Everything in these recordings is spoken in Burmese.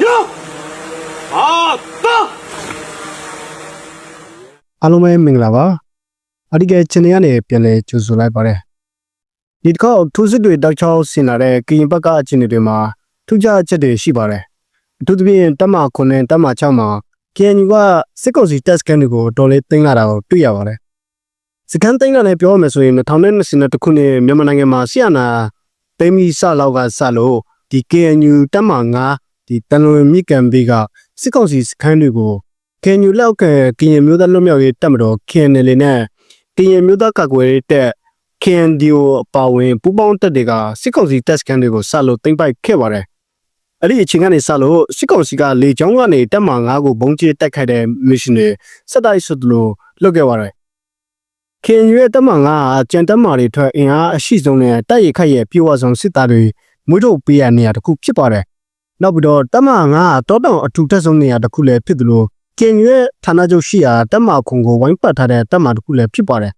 ညအာတာအားလုံးပဲမင်္ဂလာပါအဒီကချန်နယ်ကနေပြန်လဲကြိုဆိုလိုက်ပါတယ်ဒီတစ်ခါထိုးစစ်တွေတောက်ချောင်းဆင်လာတဲ့ကရင်ဘက်ကအခြေအနေတွေမှာထူးခြားချက်တွေရှိပါတယ်အထူးသဖြင့်တက်မ9နဲ့တက်မ6မှာ KNU ကစစ်ကောင်စီ test scan တွေကိုတော်လေးသိမ်းလာတာကိုတွေ့ရပါတယ်စကန်သိမ်းလာတယ်ပြောရမယ်ဆိုရင်2020ခုနှစ်မြန်မာနိုင်ငံမှာဆီယနာသိမ်းပြီးစလောက်ကစလို့ဒီ KNU တက်မ9 ဒီတန်လွင်မြစ်ကံဘေးကစစ်ကောင်စီစခန်းတွေကို KNU လောက်ကကရင်မျိုးသားလွတ်မြောက်ရေးတပ်မတော် KNL နဲ့ကရင်မျိုးသားကာကွယ်ရေးတပ် KNDO အပါအဝင်ပူးပေါင်းတပ်တွေကစစ်ကောင်စီတပ်စခန်းတွေကိုစလို့သိမ်းပိုက်ခဲ့ပါတယ်။အဲ့ဒီအချိန်ကနေစလို့စစ်ကောင်စီကလေကြောင်းကနေတပ်မ9ကိုဘုံကျဲတိုက်ခိုက်တဲ့ mission တွေစက်တိုက်ဆိုသလိုလုပ်ခဲ့ပါတယ်။ KNU ရဲ့တပ်မ9ဟာကြံတပ်မတွေထွက်အင်အားအရှိဆုံးနဲ့တပ်ရခတ်ရဲ့ပြေဝဆောင်စစ်သားတွေမွေးထုတ်ပေးရနေရတစ်ခုဖြစ်ပါတယ်။ နောက်ပြီးတော့တပ်မ9ဟာတောတောင်အထူးထက်ဆုံးနေရာတစ်ခုလည်းဖြစ်သလိုကင်ရွဲဌာနချုပ်ရှိရာတက်မခုံကိုဝိုင်းပတ်ထားတဲ့တက်မတစ်ခုလည်းဖြစ်ပါတယ်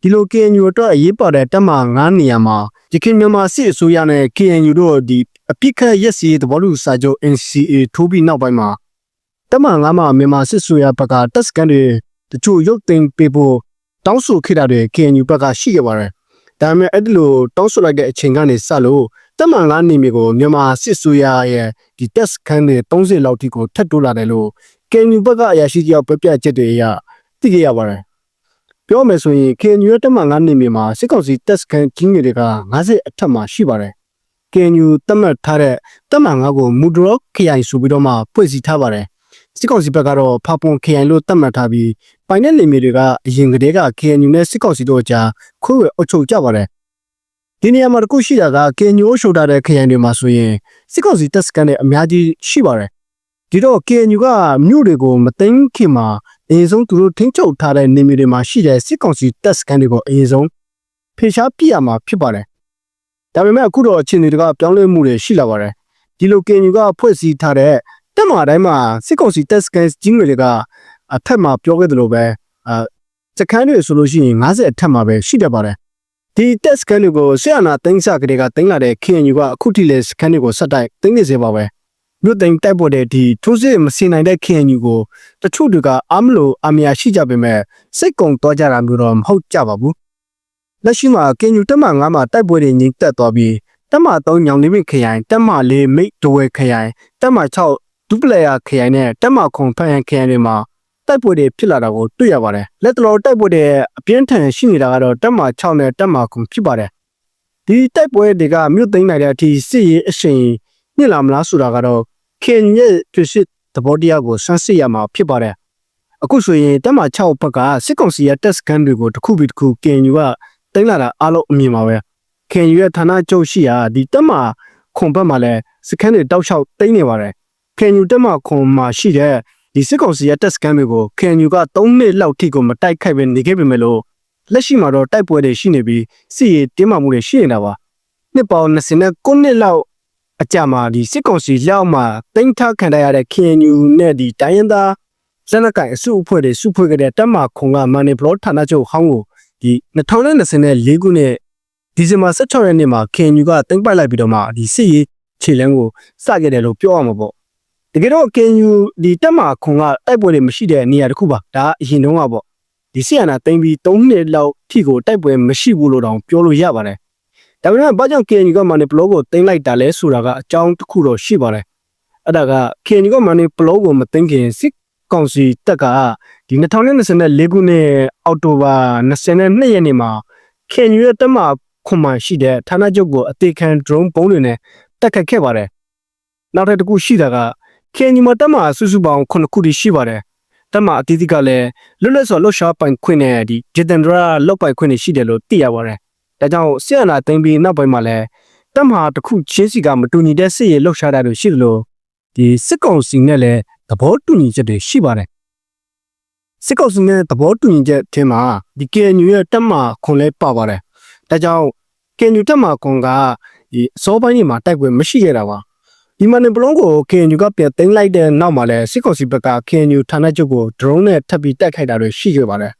ဒီလို KNU အတွက်အရေးပါတဲ့တက်မ9နေရာမှာရခိုင်မြန်မာစစ်အစိုးရနဲ့ KNU တို့ဒီအပိခတ်ရက်စီသဘောတူစာချုပ် NCA ထိုးပြီးနောက်ပိုင်းမှာတက်မ9မှာမြန်မာစစ်အစိုးရဘက်ကတပ်စကန်တွေတချို့ရုပ်သိမ်းပေးဖို့တောင်းဆိုခဲ့တာတွေ KNU ဘက်ကရှိခဲ့ပါတယ်ဒါပေမဲ့အဲ့ဒီလိုတောင်းဆိုလိုက်တဲ့အချိန်ကနေစလို့ တက်မ9နေမျိုးကိုမြန်မာစစ်အစိုးရရဲ့ဒီတက်စကန်တွေ30လောက်ထိကိုထပ်တိုးလာတယ်လို့ကင်ယူဘက်ကအရာရှိတယောက်ပြပြချက်တွေအရသိခဲ့ရပါတယ်။ပြောမယ်ဆိုရင်ကင်ယူရဲ့တက်မှ9နေမြေမှာစစ်ကောင်စီတက်စကန်ကြီးငယ်တွေက50အထက်မှာရှိပါတယ်။ကင်ယူတက်မှတ်ထားတဲ့တက်မှ9ကိုမူဒရော့ခရိုင်ဆိုပြီးတော့မှဖွဲ့စည်းထားပါတယ်။စစ်ကောင်စီဘက်ကတော့ဖာပွန်ခရိုင်လို့တက်မှတ်ထားပြီးပိုင်တဲ့နေမြေတွေကအရင်ကတည်းက KNU နဲ့စစ်ကောင်စီတို့ကြားခွဲဝေအုပ်ချုပ်ကြပါတယ်။ ဒီနေရာမှာတခုရှိတာက KNU အုပ်ချုပ်ထားတဲ့ခရိုင်တွေမှာဆိုရင်စစ်ကောင်စီတက်စကန်တွေအများကြီးရှိပါတယ်။ဒီတော့ KNU ကမြို့တွေကိုမသိမ်းခင်မှာအရင်ဆုံးသူတို့ထိန်းချုပ်ထားတဲ့နေမြေတွေမှာရှိတဲ့စစ်ကောင်စီတပ်စခန်းတွေကိုအရင်ဆုံးဖေရှားပြရမှာဖြစ်ပါတယ်။ဒါပေမဲ့အခုတော့အခြေအနေတွေကပြောင်းလဲမှုတွေရှိလာပါတယ်။ဒီလို KNU ကဖွဲ့စည်းထားတဲ့တပ်မတိုင်းမှာစစ်ကောင်စီတပ်စခန်းကြီးငွေတွေကအထက်မှာပြောခဲ့သလိုပဲအာစခန်းတွေဆိုလို့ရှိရင်50အထက်မှာပဲရှိတတ်ပါတယ်။ ဒီတက်စကန်တွေကိုဆီယနာတင်းစကလေးကတင်းလာတဲ့ KNU ကအခုထိလဲစကန်တွေကိုဆက်တိုက်တင်းနေစေပါပဲ။မြို့သိမ်းတိုက်ပေါ်တဲ့ဒီထိုးစစ်မစင်နိုင်တဲ့ KNU ကိုတချို့တွေကအားမလို့အမယာရှိကြပေမဲ့စိတ်ကုံတော့ကြတာမျိုးတော့မဟုတ်ကြပါဘူး။လက်ရှိမှာ KNU တက်မ9မှာတိုက်ပွဲတွေငြိမ်သက်သွားပြီးတက်မ3ညောင်လေးမခရိုင်တက်မ4မိတ်ဒဝဲခရိုင်တက်မ6ဒုပလေယာခရိုင်နဲ့တက်မခုံဖန်ရန်ခရိုင်တွေမှာ တိုက်ပွဲတွေဖြစ်လာတာကိုတွေ့ရပါတယ်။လက်တလောတိုက်ပွဲတွေအပြင်းထန်ရှိနေတာကတော့တက်မ6နဲ့တက်မ9ဖြစ်ပါတယ်။ဒီတိုက်ပွဲတွေကမြို့သိမ်းနိုင်တဲ့အထိစစ်ရေးအရှိန်ညစ်လာမလားဆိုတာကတော့ခင်ရဲ့ဖြစ်စစ်သဘောတရားကိုစမ်းစစ်ရမှာဖြစ်ပါတယ်။အခုဆိုရင်တက်မ6ဘက်ကစစ်ကောင်စီရဲ့တက်စကန်တွေကိုတစ်ခုပြီးတစ်ခုကင်ယူကတင်လာတာအားလုံးအမြင်ပါပဲ။ခင်ယူရဲ့ဌာနချုပ်ရှိရာဒီတက်မခွန်ဘက်မှာလည်းစကန်တွေတောက်လျှောက်တင်နေပါတယ်။ခင်ယူတက်မခွန်မှာရှိတဲ့ ဒီစစ်ကောင်စီရဲ့တက်စကန်တွေကိုခင်ယူက3နှစ်လောက်ထိကိုမတိုက်ခိုက်ပဲနေခဲ့ပေမဲ့လို့လက်ရှိမှာတော့တိုက်ပွဲတွေရှိနေပြီးစစ်ရေးတင်းမာမှုတွေရှိနေတာပါ။နှစ်ပေါင်း29နှစ်လောက်အကြမှာဒီစစ်ကောင်စီလက်အောက်မှာတင်ထားခံရတဲ့ KNU နဲ့ဒီတိုင်းရင်းသားလက်နက်ကိုင်အစုအဖွဲ့တွေစုဖွဲ့ခဲ့တဲ့တပ်မခုံကမန်နီဘလော့ဌာနချုပ်ဟောင်းကိုဒီ2024ခုနှစ်ဒီဇင်ဘာ16ရက်နေ့မှာ KNU ကတင်ပိုက်လိုက်ပြီးတော့မှဒီစစ်ရေးခြေလမ်းကိုစခဲ့တယ်လို့ပြောရမှာပေါ့ တကယ်တော့ KNU ဒီတပ်မခုံကတိုက်ပွဲတွေမရှိတဲ့နေရာတစ်ခုပါဒါအရင်တုန်းကပေါ့ဒီဆီယနာတင်ပြီး3နှစ်လောက်ထိကိုတိုက်ပွဲမရှိဘူးလို့တောင်ပြောလို့ရပါတယ်ဒါပေမဲ့ဘာကြောင့် KNU ကမန်နီဘလော့ကိုတင်လိုက်တာလဲဆိုတာကအကြောင်းတစ်ခုတော့ရှိပါတယ်အဲ့ဒါက KNU ကမန်နီဘလော့ကိုမတင်ခင်စစ်ကောင်စီတက်ကဒီ2024ခုနှစ်အောက်တိုဘာ22ရက်နေ့မှာ KNU ရဲ့တပ်မခွန်မှရှိတဲ့ဌာနချုပ်ကိုအသေးခံ drone ပုံးတွေနဲ့တက်ခတ်ခဲ့ပါတယ်နောက်ထပ်တစ်ခုရှိတာက KNU မှာတပ်မစုစုပေါင်း9ခုရှိပါတယ်တပ်မအသီးသီးကလည်းလွတ်လပ်စွာလှုပ်ရှားပိုင်ခွင့်နဲ့ဒီဂျတန်ဒရာလောက်ပိုင်ခွင့်တွေရှိတယ်လို့သိရပါတယ်ဒါကြောင့်ဆီယနာသိမ့်ပြီးနောက်ပိုင်းမှာလည်းတပ်မတစ်ခုချင်းစီကမတူညီတဲ့စစ်ရေးလှုပ်ရှားတာတွေရှိသလိုဒီစစ်ကောင်စီနဲ့လည်းသဘောတူညီချက်တွေရှိပါတယ်စစ်ကောင်စီနဲ့သဘောတူညီချက်အထင်မှာဒီ KNU ရဲ့တပ်မခွန်လဲပါပါတယ်ဒါကြောင့် KNU တပ်မခွန်ကဒီအစောပိုင်းကြီးမှာတိုက်ပွဲမရှိခဲ့တာပါ ဒီမန်ဘလုံးကို KNU ကပြန်သိမ်းလိုက်တဲ့နောက်မှာလည်းစစ်ကောင်စီဘက်က KNU ဌာနချုပ်ကို drone နဲ့ထပ်ပြီးတိုက်ခိုက်တာတွေရှိခဲ့ပါတယ်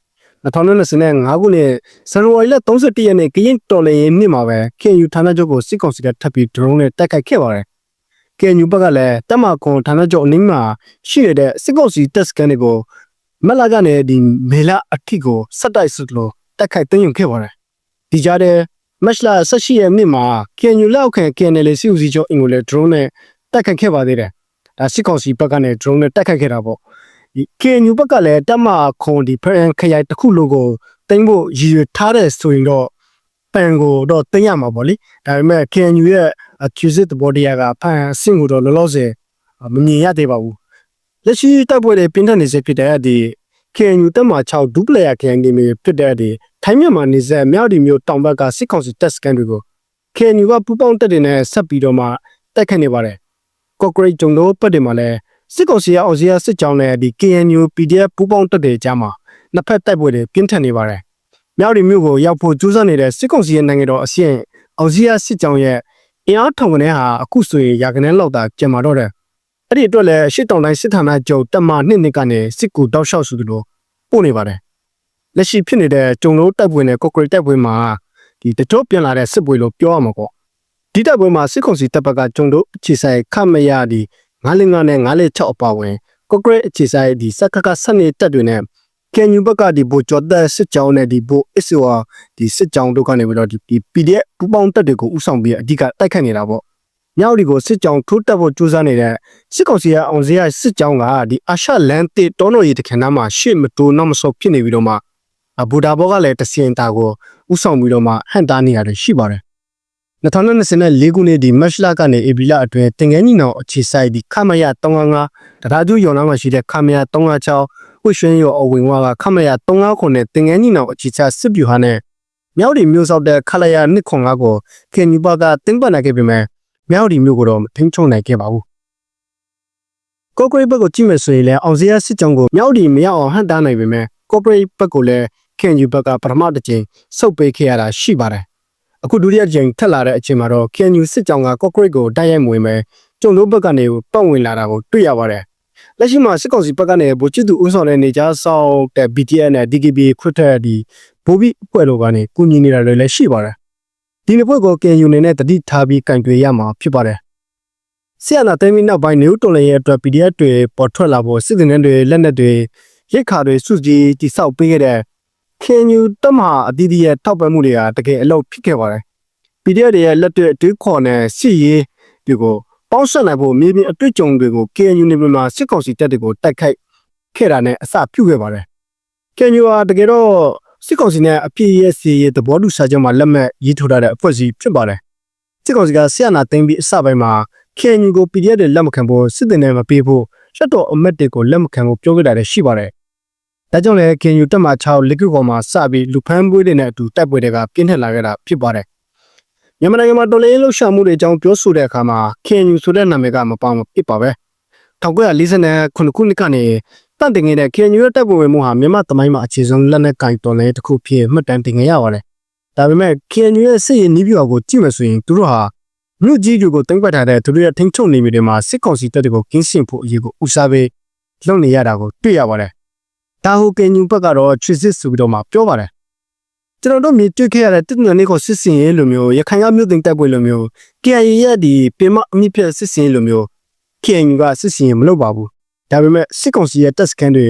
2025ခုနှစ်ဇန်နဝါရီလ31ရက်နေ့ကရင်တော်လရင်နှစ်မှာပဲ KNU ဌာနချုပ်ကိုစစ်ကောင်စီကထပ်ပြီး drone နဲ့တိုက်ခိုက်ခဲ့ပါတယ်။ KNU ဘက်ကလည်းတက်မခွန်ဌာနချုပ်အနည်းမှာရှိနေတဲ့စစ်ကောင်စီတပ်စခန်းတွေကိုမက်လာကနေဒီမေလာအထိကိုစက်တိုက်စစ်လို့တက်ခိုက်သိမ်းယူခဲ့ပါတယ်ဒီကြားထဲမက်လာ18ရက်နေ့မှာ KNU လက်အောက်ခံ KNL စီဦးစီချုပ်အင်ကိုလည်း drone နဲ့ တက်ခိုက်ခဲ့ပါသေးတယ်ဒါစစ်ကောင်စီဘက်ကနေ drone နဲ့တက်ခိုက်ခဲ့တာပေါ့ဒီ KNU ဘက်ကလည်းတက်မခွန်ဒီဖရန်ခရိုင်တစ်ခုလုံးကိုသိမ်းဖို့ရည်ရွယ်ထားတဲ့ဆိုရင်တော့ပန်ကိုတော့သိမ်းရမှာပေါ့လေဒါပေမဲ့ KNU ရဲ့ accused တဘောတရားကဖန်အဆင့်ကိုတော့လောလောဆယ်မမြင်ရသေးပါဘူးလက်ရှိတိုက်ပွဲတွေပြင်းထန်နေစေဖြစ်တဲ့ဒီ KNU တက်မှာ6ဒူပလက်ယာ KNU မျိုးဖြစ်တဲ့ဒီထိုင်းမြန်မာနေဆက်မြောက်ဒီမျိုးတောင်ဘက်ကစစ်ကောင်စီတပ်စကန်တွေကို KNU ကပူပေါင်းတက်တွေနဲ့ဆက်ပြီးတော့မှတိုက်ခတ်နေပါတယ် ကော့ဂရိတ်ဂျုံတို့ပတ်တွေမှာလည်းစစ်ကောင်စီရအောင်စီရစစ်ကြောင်းနဲ့ဒီ KNU PDF ပူပေါင်းတက်တွေကြားမှာနှစ်ဖက်တိုက်ပွဲတွေပြင်းထန်နေပါတယ်မြောက်ဒီမျိုးကိုရောက်ဖို့ကြိုးစားနေတဲ့စစ်ကောင်စီရဲ့နိုင်ငံတော်အဆင့်အောင်စီရစစ်ကြောင်းရဲ့အင်အားထောင်ကနေဟာအခုဆိုရင်ရာကနေလောက်တာကျန်မာတော့တယ်အဲ့ဒီအတွက်လည်းရှစ်တောင်တိုင်းစစ်ဌာနချုပ်တက်မနှစ်နှစ်ကနေစစ်ကူတောက်လျှောက်ဆိုသလိုပို့နေပါတယ်လက်ရှိဖြစ်နေတဲ့ဂျုံလို့တိုက်ပွဲနဲ့ကော့ဂရိတ်တိုက်ပွဲမှာဒီတချို့ပြန်လာတဲ့စစ်ပွဲလို့ပြောရမှာပေါ့ ဒီတိုက်ပွဲမှာစစ်ကောင်စီတပ်ဘက်ကဂျုံတို့အခြေဆိုင်ခမရဒီ905နဲ့906အပါဝင်ကော့ဂရိတ်အခြေဆိုင်ဒီစက်ကကဆက်နေတက်တွေနဲ့ကန်ယူဘက်ကဒီဘိုကျော်တဲ့စစ်ကြောင်းနဲ့ဒီဘိုအစ်စွာဒီစစ်ကြောင်းတို့ကနေပြီးတော့ဒီ PDF ပူပေါင်းတက်တွေကိုဥဆောင်ပြီးအဓိကတိုက်ခတ်နေတာပေါ့မြောက်ဒီကိုစစ်ကြောင်းထိုးတက်ဖို့ကြိုးစားနေတဲ့စစ်ကောင်စီရဲ့အောင်စရစစ်ကြောင်းကဒီအာရှလန်တေတောနော်ရီတခင်နားမှာရှေ့မတိုးနောက်မဆုတ်ဖြစ်နေပြီးတော့မှဘူဒါဘောကလည်းတစင်တာကိုဥဆောင်ပြီးတော့မှဟန်တာနေရတယ်ရှိပါတယ် 2024ခုနှစ်ဒီမတ်လကနေဧပြီလအတွင်းတင်ငန်းညီနောင်အခြေဆိုင်ဒီခမရ355တရားကျူးရုံနာမှာရှိတဲ့ခမရ356ဝှရွှင်းရောအဝင်ဝါကခမရ359ခုနဲ့တင်ငန်းညီနောင်အခြေချစစ်ဗျူဟာနဲ့မြောက်ဒီမျိုးဆောက်တဲ့ခလရ205ကိုခင်ယူပါကတင်းပန်နိုင်ခဲ့ပေမဲ့မြောက်ဒီမျိုးကိုတော့မထိန်ချုံနိုင်ခဲ့ပါဘူးကော့ဂရိတ်ဘက်ကိုကြည့်မယ်ဆိုရင်လည်းအောင်စရစစ်ကြောင်းကိုမြောက်ဒီမရောက်အောင်ဟန်တားနိုင်ပေမဲ့ကော့ဂရိတ်ဘက်ကိုလည်းခင်ယူဘက်ကပထမတစ်ကြိမ်စုပ်ပေးခဲ့ရတာရှိပါတယ် အခုဒုတိယကြိမ်ထက်လာတဲ့အချိန်မှာတော့ KNU စစ်ကြောင်းကကော့ဂရိတ်ကိုတိုက်ရိုက်မဝင်ပဲကျုံတို့ဘက်ကနေပတ်ဝင်လာတာကိုတွေ့ရပါတယ်လက်ရှိမှာစစ်ကောင်စီဘက်ကနေဗိုလ်ချစ်သူဦးဆောင်တဲ့နေကြားဆောက်တဲ့ BTS နဲ့ DKB ခွတ်ထက်ဒီဘိုးဘီအဖွဲ့တို့ကနေကူညီနေတာတွေလည်းရှိပါတယ်ဒီနှစ်ပွဲကို KNU နေနဲ့တတိထားပြီးကင်တွယ်ရမှာဖြစ်ပါတယ်ဆရာနာတိုင်းမီနောက်ပိုင်းနေဦးတော်လည်းရဲ့အတွက် PDF တွေပေါ်ထွက်လာဖို့စစ်တင်တွေလက်နက်တွေရိတ်ခါတွေစုစည်းတိစောက်ပေးခဲ့တဲ့ KNU တက်မဟာအတီးတီးရဲ့ထောက်ပံ့မှုတွေဟာတကယ်အလုပ်ဖြစ်ခဲ့ပါတယ် PDF တွေရဲ့လက်တွေ့အတွေးခေါ်နဲ့စစ်ရေးတွေကိုပေါင်းဆက်နိုင်ဖို့မြေပြင်အတွေ့အကြုံတွေကို KNU နေပြည်တော်စစ်ကောင်စီတပ်တွေကိုတိုက်ခိုက်ခဲ့တာနဲ့အစပြုခဲ့ပါတယ်။ KNU ဟာတကယ်တော့စစ်ကောင်စီနဲ့အပြည့်ရဲ့စီရဲ့သဘောတူစာချုပ်မှာလက်မှတ်ရေးထိုးထားတဲ့အဖွဲ့အစည်းဖြစ်ပါတယ်။စစ်ကောင်စီကဆရာနာသိမ်းပြီးအစပိုင်းမှာ KNU ကို PDF တွေလက်မခံဖို့စစ်တင်တွေမပေးဖို့ရှက်တော်အမတ်တွေကိုလက်မခံဖို့ပြောခဲ့တာလည်းရှိပါတယ်။ ဒါကြောင့်လည်း KNU တက်မှာ6လက်ကုပေါ်မှာစပြီးလူဖမ်းပွေးတွေနဲ့အတူတိုက်ပွဲတွေကပြင်းထန်လာခဲ့တာဖြစ်ပါတယ်။မြန်မာနိုင်ငံမှာတော်လိုင်းလှုပ်ရှားမှုတွေအကြောင်းပြောဆိုတဲ့အခါမှာ KNU ဆိုတဲ့နာမည်ကမပေါမဖြစ်ပါပဲ1949ခုနှစ်ကနေတန့်တင်နေတဲ့ KNU ရဲ့တပ်ဖွဲ့ဝင်မှုဟာမြန်မာသမိုင်းမှာအခြေဆုံးလက်နက်ကင်တော်လဲတစ်ခုဖြစ်မှတ်တမ်းတင်ခဲ့ရပါတယ်။ဒါပေမဲ့ KNU ရဲ့စစ်ရေးနည်းဗျူဟာကိုကြည့်မယ်ဆိုရင်သူတို့ဟာမြို့ကြီးတွေကိုတင်ပတ်ထားတဲ့သူတို့ရဲ့ထိန်းချုပ်နေမျိုးတွေမှာစစ်ကောင်စီတပ်တွေကိုကင်းစင်ဖို့အရေးကိုဦးစားပေးလုပ်နေရတာကိုတွေ့ရပါတယ်။ ဒါဟု KNU ဘက်ကတော့ transit ဆိုပြီးတော့မှပြောပါတယ်။ကျွန်တော်တို့မြင်တွေ့ခဲ့ရတဲ့တစ်ညနေကိုစစ်စင်ရေးလိုမျိုးရခိုင်ကမြို့သိမ်းတပ်ပွဲလိုမျိုး KNU ရဲ့ဒီပင်မအမြင့်ဖြတ်စစ်စင်ရေးလိုမျိုး KNU ကစစ်စင်ရေးမလုပ်ပါဘူး။ဒါပေမဲ့စစ်ကောင်စီရဲ့တပ်စခန်းတွေ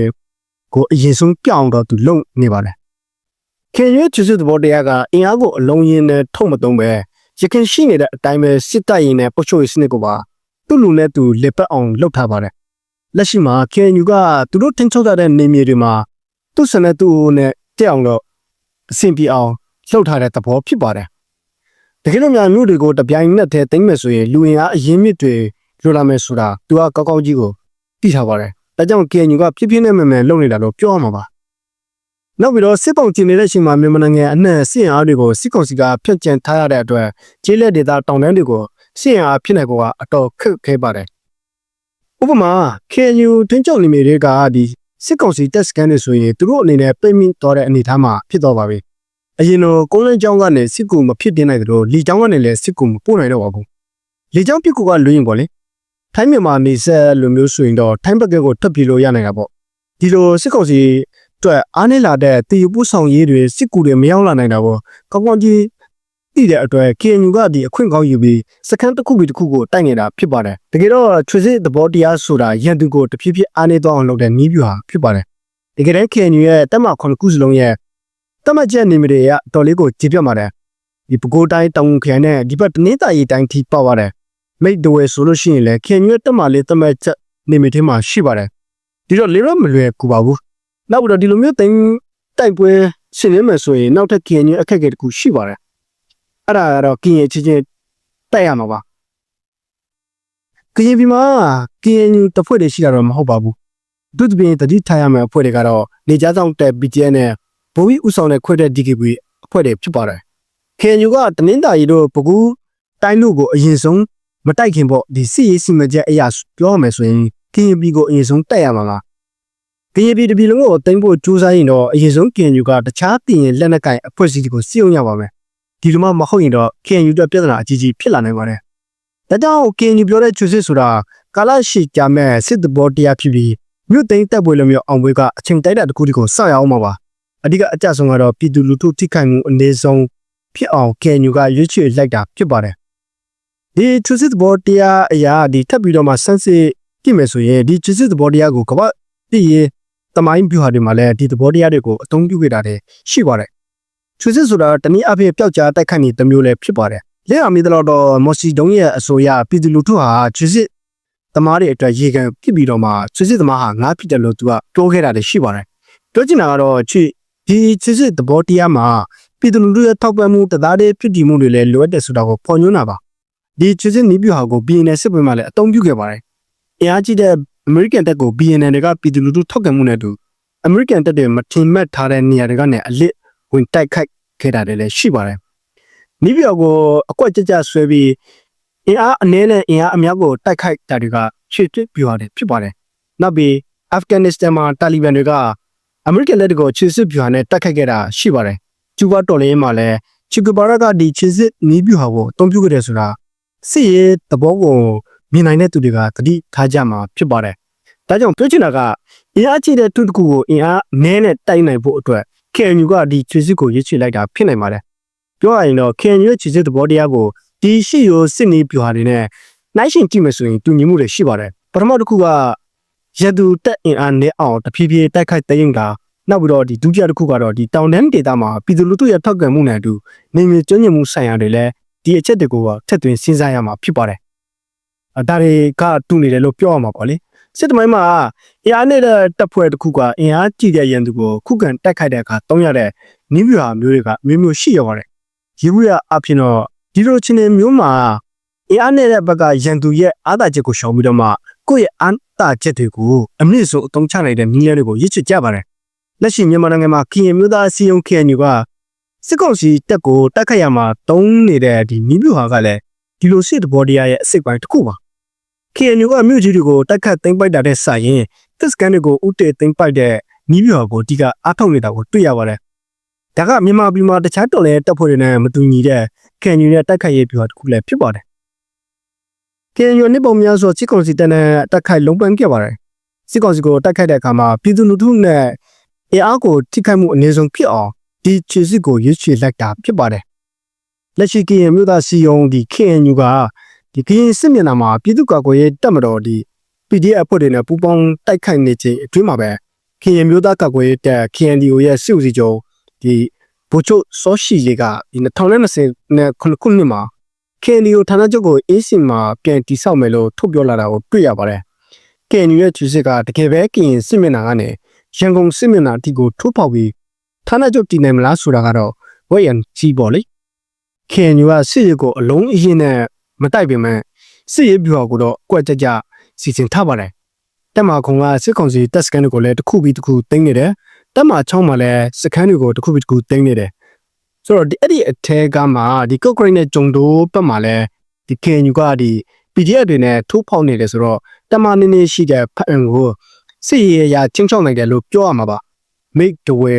ကိုအရင်ဆုံးပြောင်းတော့သူလုံနေပါတယ်။ KNU ရဲ့ချစ်စစ်သဘောတရားကအင်အားကိုအလုံးရင်းနဲ့ထုတ်မသုံးပဲရခင်ရှိနေတဲ့အတိုင်းပဲစစ်တပ်ရင်နဲ့ပုတ်ချိုရေးစနစ်ကိုပါသူ့လူနဲ့သူလက်ပတ်အောင်လုပ်ထားပါတယ်။ လက်ရှိမှာ KNU ကသူတို့ထင်းချုပ်တဲ့နေမြေတွေမှာသူ့ဆန်တဲ့သူ့နဲ့တက်အောင်တော့အဆင်ပြေအောင်လှုပ်ထားတဲ့သဘောဖြစ်ပါတယ်။တကယ်လို့များမြို့တွေကိုတပြိုင်နက်တည်းသိမ်းမယ်ဆိုရင်လူအင်အားအရင်းမြစ်တွေလိုလာမယ်ဆိုတာသူကကောက်ကောက်ကြီးကိုသိထားပါတယ်။ဒါကြောင့် KNU ကပြပြနဲ့မယ်မယ်လုပ်နေတာလို့ပြောရမှာပါ။နောက်ပြီးတော့စစ်ပုံကျင်နေတဲ့အချိန်မှာမြန်မာနိုင်ငံအနှံ့စစ်အားတွေကိုစစ်ကောင်စီကဖျက်ကျန်ထားရတဲ့အတွက်ကျေးလက်ဒေသတောင်တန်းတွေကိုစစ်အားဖြစ်နေကောကအတော်ခက်ခဲပါတယ်။ ဥပမာ KNU ထင်းချုပ်နေမိတွေကဒီစစ်ကောင်စီတပ်စကန်တွေဆိုရင်သူတို့အနေနဲ့ပြိမင်းတော်တဲ့အနေအထားမှာဖြစ်တော့ပါပြီ။အရင်လိုကုန်းလန်းကျောင်းကနေစစ်ကူမဖြစ်တင်နိုင်သလိုလီကျောင်းကနေလည်းစစ်ကူမပို့နိုင်တော့ပါဘူး။လီကျောင်းပြစ်ကူကလွင်းရင်ပေါ့လေ။ထိုင်းမြန်မာနေဆက်လိုမျိုးဆိုရင်တော့ထိုင်းဘက်ကကိုထွက်ပြေးလို့ရနိုင်တာပေါ့။ဒီလိုစစ်ကောင်စီအတွက်အားနည်းလာတဲ့တည်ယူပို့ဆောင်ရေးတွေစစ်ကူတွေမရောက်လာနိုင်တာပေါ့။ကောင်းကောင်းကြီး သိတဲ့အတွက် KNU ကဒီအခွင့်ကောင်းယူပြီးစခန်းတစ်ခုပြီးတစ်ခုကိုတိုက်နေတာဖြစ်ပါတယ်တကယ်တော့ချွေစစ်သဘောတရားဆိုတာရန်သူကိုတဖြည်းဖြည်းအားနေသွားအောင်လုပ်တဲ့နည်းဗျူဟာဖြစ်ပါတယ်တကယ်တမ်း KNU ရဲ့တက်မခွန်ခုစလုံးရဲ့တက်မချက်နေမတွေကအတော်လေးကိုကြည်ပြတ်ပါတယ်ဒီပကိုးတိုင်းတောင်ခရိုင်နဲ့ဒီဘက်တနင်္သာရီတိုင်းထိပေါက်ပါတယ်မိတ်တဝဲဆိုလို့ရှိရင်လည်း KNU ရဲ့တက်မလေးတက်မချက်နေမတွေမှာရှိပါတယ်ဒီတော့လေတော့မလွယ်ကူပါဘူးနောက်ပြီးတော့ဒီလိုမျိုးတိုင်းတိုက်ပွဲဆင်နေမယ်ဆိုရင်နောက်ထပ် KNU အခက်အခဲတစ်ခုရှိပါတယ် အဲ့ဒါကတော့ကရင်ချင်းချင်းတိုက်ရမှာပါကရင်ပြည်မှာ KNU တပ်ဖွဲ့တွေရှိတာတော့မဟုတ်ပါဘူးဒုတိယတတိထားရမယ့်အဖွဲ့တွေကတော့နေကြားဆောင်တဲ့ BTN နဲ့ဘိုးကြီးဦးဆောင်တဲ့ခွဲတဲ့ DKB အဖွဲ့တွေဖြစ်ပါတယ် KNU ကတနင်္သာရီတို့ပကူးတိုင်းလူကိုအရင်ဆုံးမတိုက်ခင်ပေါ့ဒီစစ်ရေးစီမံချက်အရာပြောရမယ်ဆိုရင် KNB ကိုအရင်ဆုံးတိုက်ရမှာလား KNB တပြည်လုံးကိုတင်ဖို့ကြိုးစားရင်တော့အရင်ဆုံး KNU ကတခြားတင်ရင်လက်နက်ကင်အဖွဲ့အစည်းတွေကိုစီးအောင်ရပါမယ် ဒီလိုမှမဟုတ်ရင်တော့ KNU အတွက်ပြဿနာအကြီးကြီးဖြစ်လာနိုင်ပါတယ်ဒါကြောင့် KNU ပြောတဲ့ချွေစစ်ဆိုတာကာလရှိကြမဲ့စစ်တဘောတရားဖြစ်ပြီးမြို့သိမ်းတပ်ပွဲလိုမျိုးအောင်ပွဲကအချိန်တိုက်တာတစ်ခုတည်းကိုစောင့်ရအောင်ပါပါအဓိကအကြဆုံးကတော့ပြည်သူလူထုထိခိုက်မှုအနည်းဆုံးဖြစ်အောင် KNU ကရွေးချယ်လိုက်တာဖြစ်ပါတယ်ဒီချွေစစ်တဘောတရားအရာဒီထပ်ပြီးတော့မှစမ်းစစ်ကြည့်မယ်ဆိုရင်ဒီချွေစစ်တဘောတရားကိုကမ္ဘာပြည်ရေးတမိုင်းဗျူဟာတွေမှာလည်းဒီသဘောတရားတွေကိုအသုံးပြုခဲ့တာတွေရှိပါတယ် ချွေစစ်ဆိုတာတနည်းအားဖြင့်ပျောက်ကြားတိုက်ခိုက်နေတစ်မျိုးလည်းဖြစ်ပါတယ်လက်အောင်မီတော့တော့မော်စီတုံးရဲ့အဆိုအရပြည်သူလူထုဟာချွေစစ်သမားတွေအတွက်ရေကန်ဖြစ်ပြီးတော့မှချွေစစ်သမားဟာငါးဖြစ်တယ်လို့သူကပြောခဲ့တာတွေရှိပါတယ်ပြောချင်တာကတော့ချွေဒီချွေစစ်သဘောတရားမှာပြည်သူလူထုရဲ့ထောက်ပံ့မှုတသားတည်းဖြစ်တည်မှုတွေလည်းလိုအပ်တယ်ဆိုတာကိုဖော်ညွှန်းတာပါဒီချွေစစ်နီးပြဟာကို BNN စစ်ပွဲမှာလည်းအသုံးပြုခဲ့ပါတယ်အင်အားကြီးတဲ့အမေရိကန်တပ်ကို BNN တွေကပြည်သူလူထုထောက်ခံမှုနဲ့တူအမေရိကန်တပ်တွေမထင်မှတ်ထားတဲ့နေရာတွေကနေအလစ် ဝင်တိုက်ခိုက်ခဲ့တာတွေလည်းရှိပါတယ်နီးပြကိုအကွက်ကြကြဆွဲပြီးအင်အားအနည်းနဲ့အင်အားအများကိုတိုက်ခိုက်တာတွေကချွေတစ်ပြူရတယ်ဖြစ်ပါတယ်နောက်ပြီးအာဖဂန်နစ္စတန်မှာတာလီဘန်တွေကအမေရိကန်လက်တွေကိုချွေစစ်ပြူဟာနဲ့တိုက်ခိုက်ခဲ့တာရှိပါတယ်ကျူဘာတော်လေးမှာလည်းချီကူဘာရကဒီချွေစစ်နီးပြူဟာကိုအသုံးပြုခဲ့တယ်ဆိုတာစစ်ရေးသဘောကိုမြင်နိုင်တဲ့သူတွေကသတိထားကြမှာဖြစ်ပါတယ်ဒါကြောင့်ပြောချင်တာကအင်အားကြီးတဲ့သူတစ်ခုကိုအင်အားနည်းနဲ့တိုက်နိုင်ဖို့အတွက် KNU ကဒီချွေစစ်ကိုရွေးချယ်လိုက်တာဖြစ်နိုင်ပါတယ်ပြောရရင်တော့ KNU ရဲ့ချွေစစ်သဘောတရားကိုဒီရှိရိုစစ်နေပြဟာတွေနဲ့နိုင်ရှင်ကြည့်မယ်ဆိုရင်တူညီမှုတွေရှိပါတယ်ပထမတစ်ခုကရတူတက်အင်အားနဲ့အောင်တဖြည်းဖြည်းတိုက်ခိုက်သိမ်းတာနောက်ပြီးတော့ဒီဒုတိယတစ်ခုကတော့ဒီတောင်တန်းဒေသမှာပြည်သူလူထုရဲ့ထောက်ခံမှုနဲ့အတူနေမြေကျွမ်းကျင်မှုဆိုင်ရာတွေလည်းဒီအချက်တွေကိုထက်သွင်းစဉ်းစားရမှာဖြစ်ပါတယ်အဲဒါတွေကတူနေတယ်လို့ပြောရမှာပေါ့လေ စစ်တမိုင်းမှာအင်အားနဲ့တပ်ဖွဲ့တစ်ခုကအင်အားကြီးတဲ့ရန်သူကိုခုခံတိုက်ခိုက်တဲ့အခါတောင်းရတဲ့နည်းဗျူဟာမျိုးတွေကမျိုးမျိုးရှိရပါတယ်ရေဘူးရအဖြစ်တော့ဒီလိုချင်းနေမျိုးမှာအင်အားနဲ့တဲ့ဘက်ကရန်သူရဲ့အားသာချက်ကိုရှောင်ပြီးတော့မှကိုယ့်ရဲ့အားသာချက်တွေကိုအမြင့်ဆုံးအသုံးချနိုင်တဲ့နည်းလမ်းတွေကိုရည်ချစ်ကြပါတယ်လက်ရှိမြန်မာနိုင်ငံမှာကရင်မျိုးသားစီယုံ KNU ကစစ်ကောင်စီတပ်ကိုတိုက်ခိုက်ရမှာတုံးနေတဲ့ဒီနည်းဗျူဟာကလည်းဒီလိုစစ်တဘောတရားရဲ့အစိတ်ပိုင်းတစ်ခုပါ KNU ကမြို့ကြီးတွေကိုတိုက်ခတ်သိမ်းပိုက်တာတဲ့ဆိုင်ရင်တစ်စကန်တွေကိုဥတေသိမ်းပိုက်တဲ့နီးပြော်ကိုအဓိကအားထုတ်နေတာကိုတွေ့ရပါတယ်။ဒါကမြန်မာပြည်မှာတခြားတော်လဲတပ်ဖွဲ့တွေနဲ့မတူညီတဲ့ KNU နဲ့တိုက်ခိုက်ရေးပြောတစ်ခုလည်းဖြစ်ပါတယ်။ KNU နှစ်ပုံများစွာစစ်ကောင်စီတပ်နဲ့တိုက်ခိုက်လုံးပန်းခဲ့ပါတယ်။စစ်ကောင်စီကိုတိုက်ခိုက်တဲ့အခါမှာပြည်သူလူထုနဲ့အင်အားကိုထိခိုက်မှုအနည်းဆုံးဖြစ်အောင်ဒီခြေစစ်ကိုရွေးချယ်လိုက်တာဖြစ်ပါတယ်။လက်ရှိ KNU မြို့သားစီယုံဒီ KNU က ဒီကရင်စစ်မျက်နှာမှာပြည်သူ့ကာကွယ်ရေးတပ်မတော်ဒီ PDF အဖွဲ့တွေနဲ့ပူးပေါင်းတိုက်ခိုက်နေခြင်းအတွင်းမှာပဲကရင်မျိုးသားကာကွယ်ရေးတပ် KNDO ရဲ့စစ်ဦးစီးချုပ်ဒီဗိုလ်ချုပ်စောရှိလေးကဒီ2020နဲ့ခုနှစ်မှာ KNDO ဌာနချုပ်ကိုအင်းစင်မှာပြန်တိစောက်မယ်လို့ထုတ်ပြောလာတာကိုတွေ့ရပါတယ်။ KNU ရဲ့ chủ စစ်ကတကယ်ပဲကရင်စစ်မျက်နှာကနေရန်ကုန်စစ်မျက်နှာအထိကိုထိုးပေါက်ပြီးဌာနချုပ်တည်နိုင်မလားဆိုတာကတော့ဝက်ရန်ကြီးပေါ့လေ။ KNU ကစစ်ရေးကိုအလုံးအရင်နဲ့ မတိုက်ပေမဲ့စစ်ရေးဗျူဟာကိုတော့အကွက်ကြကြစီစဉ်ထားပါတယ်တက်မာခုံကစစ်ကောင်စီတပ်စခန်းတွေကိုလည်းတစ်ခုပြီးတစ်ခုတင်းနေတယ်တက်မာချောင်းမှာလည်းစခန်းတွေကိုတစ်ခုပြီးတစ်ခုတင်းနေတယ်ဆိုတော့ဒီအဲ့ဒီအထဲကမှဒီကော့ဂရိတ်နဲ့ဂျုံတိုးပတ်မှာလည်းဒီ KNU ကဒီ PDF တွေနဲ့ထိုးဖောက်နေတယ်ဆိုတော့တမနင်းနေရှိတဲ့ဖတ်အန်ကိုစစ်ရေးအရာချင်းချောက်နိုင်တယ်လို့ပြောရမှာပါ မိတ်တဝဲ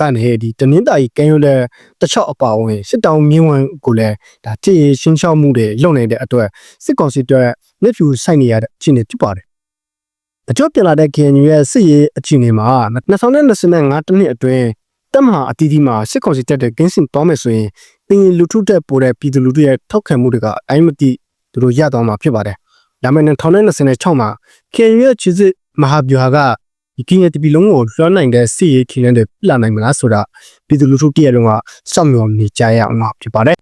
ကနေဒီတနင်္သာရီကမ်းရိုးလဲတချောက်အပါဝင်စစ်တောင်မြင်းဝန်းကိုလည်းဒါတည်ရှင်းချောက်မှုတွေလုပ်နေတဲ့အတွက်စစ်ကောင်စီတွေလက်ဖြူဆိုင်နေရတဲ့အခြေအနေဖြစ်ပါတယ်။တချို့ပြန်လာတဲ့ KNU ရဲ့စစ်ရေးအခြေအနေမှာ2025တနှစ်အတွင်းတက်မဟာအတီးတီးမှာစစ်ကောင်စီတက်တဲ့ကင်းစင်တောင်းမယ်ဆိုရင်တင်ရင်လူထုတက်ပိုတဲ့ပြည်သူလူထုရဲ့ထောက်ခံမှုတွေကအိုင်းမတိသူတို့ရသွားမှာဖြစ်ပါတယ်။ဒါပေမဲ့2026မှာ KNU ရဲ့ချစ်စစ်မဟာဗျူဟာက ဒီကင်းရဲ့တပီလုံးကိုလွှမ်းနိုင်တဲ့စီရေးခင်းတဲ့ပြလာနိုင်မလားဆိုတာပြည်သူလူထုတရက်လုံးကစောင့်မျှော်နေကြရအောင်မှာဖြစ်ပါတယ်။